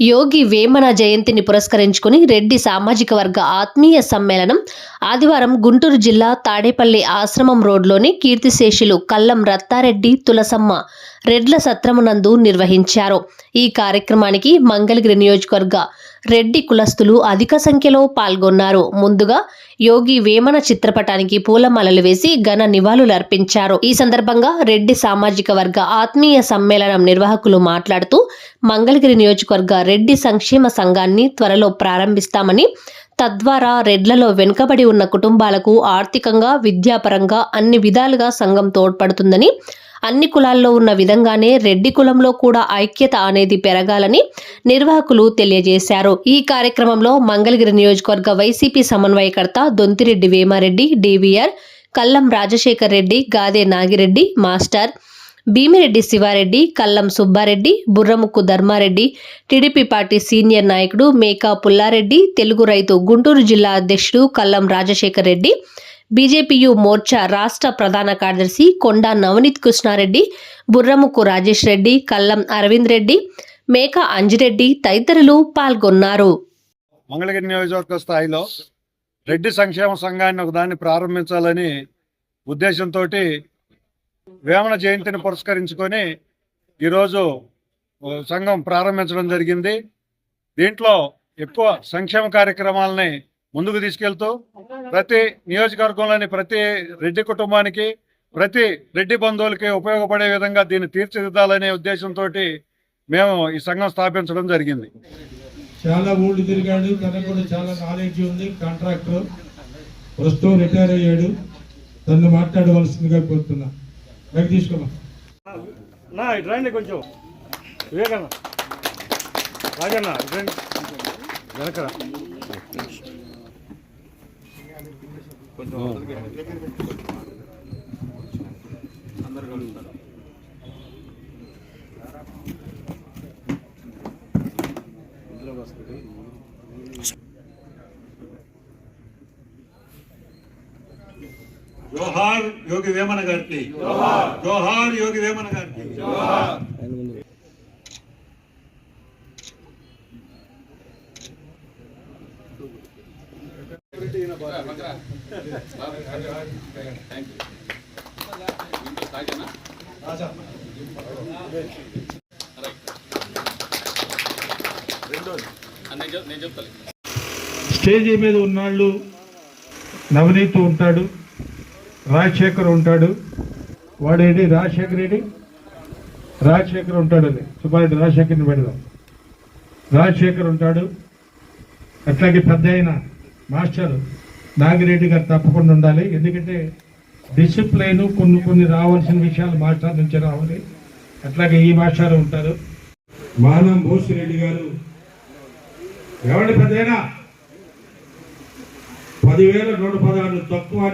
యోగి వేమన జయంతిని పురస్కరించుకుని రెడ్డి సామాజిక వర్గ ఆత్మీయ సమ్మేళనం ఆదివారం గుంటూరు జిల్లా తాడేపల్లి ఆశ్రమం రోడ్లోని కీర్తిశేషులు కల్లం రత్తారెడ్డి తులసమ్మ రెడ్ల సత్రమునందు నిర్వహించారు. ఈ కార్యక్రమానికి మంగళగిరి నియోజకవర్గ రెడ్డి కులస్తులు అధిక సంఖ్యలో పాల్గొన్నారు. ముందుగా యోగి వేమన చిత్రపటానికి పూలమాలలు వేసి ఘన నివాళులు అర్పించారు. ఈ సందర్భంగా రెడ్డి సామాజిక వర్గ ఆత్మీయ సమ్మేళనం నిర్వాహకులు మాట్లాడుతూ మంగళగిరి నియోజకవర్గ రెడ్డి సంక్షేమ సంఘాన్ని త్వరలో ప్రారంభిస్తామని తద్వారా రెడ్లలో వెనుకబడి ఉన్న కుటుంబాలకు ఆర్థికంగా విద్యాపరంగా అన్ని విధాలుగా సంఘం తోడ్పడుతుందని అన్ని కులాల్లో ఉన్న విధంగానే రెడ్డి కులంలో కూడా ఐక్యత అనేది పెరగాలని నిర్వాహకులు తెలియజేశారు. ఈ కార్యక్రమంలో మంగళగిరి నియోజకవర్గ వైసీపీ సమన్వయకర్త Dontireddy Vemareddy DVR Kallam Rajasekhar Reddy Gade Nagireddy master Bhimireddy Sivareddy Kallam Subbareddy Burramukku Dharmareddy TDP party senior నాయకుడు మేకా పుల్లారెడ్డి తెలుగు రైతు గుంటూరు జిల్లా అధ్యక్షుడు కల్లం రాజశేఖర్ రెడ్డి బీజేపీయు మోర్చా రాష్ట్ర ప్రధాన కార్యదర్శి కొండా నవనీత్ కృష్ణారెడ్డి బుర్రముక్కు రాజేష్ రెడ్డి కల్లం అరవింద్ రెడ్డి మేక అంజిరెడ్డి తదితరులు పాల్గొన్నారు. మంగళగిరి నియోజకవర్గ స్థాయిలో రెడ్డి సంక్షేమ సంఘాన్ని ఒకదాన్ని ప్రారంభించాలని ఉద్దేశంతో వేమన జయంతిని పురస్కరించుకొని ఈరోజు సంఘం ప్రారంభించడం జరిగింది. దీంట్లో ఎక్కువ సంక్షేమ కార్యక్రమాలని ముందుకు తీసుకెళ్తూ ప్రతి నియోజకవర్గంలోని ప్రతి రెడ్డి కుటుంబానికి ప్రతి రెడ్డి బంధువులకి ఉపయోగపడే విధంగా దీన్ని తీర్చిదిద్దాలనే ఉద్దేశంతో మేము ఈ సంఘం స్థాపించడం జరిగింది. చాలా ఊళ్ళు తిరిగాడు తనకు కూడా చాలా నాలెడ్జ్ ఉంది కాంట్రాక్టర్ ప్రస్తుతం రిటైర్ అయ్యాడు. తను మాట్లాడవలసిందిగా కోరుతున్నా. బయట తీసుకోమా? రండి కొంచెం. వివేకన్న. రాజన్న ఇటు రండి వెనకరా జోహార్ యోగి వేమన గారికి. జోహార్. యోగి వేమన గారికి. స్టేజీ మీద ఉన్నాళ్ళు నవనీత్ ఉంటాడు రాజశేఖర్ ఉంటాడు. వాడేంటి? రాజశేఖర్ ఏంటి? రాజశేఖర్ ఉంటాడు అది సుబ్బారెడ్డి రాజశేఖర్ని పెడదాం. రాజశేఖర్ ఉంటాడు. అట్లాగే పెద్ద అయిన మాస్టర్ నాగిరెడ్డి గారు తప్పకుండా ఉండాలి. ఎందుకంటే డిసిప్లైన్ కొన్ని కొన్ని రావాల్సిన విషయాలు మాస్టర్ నుంచి రావాలి. అట్లాగే ఈ మాస్టర్ ఉంటారు. మానం భూసిరెడ్డి గారు. ఎవరి పెద్దయినా పదివేల నూట పదహారు తక్కువ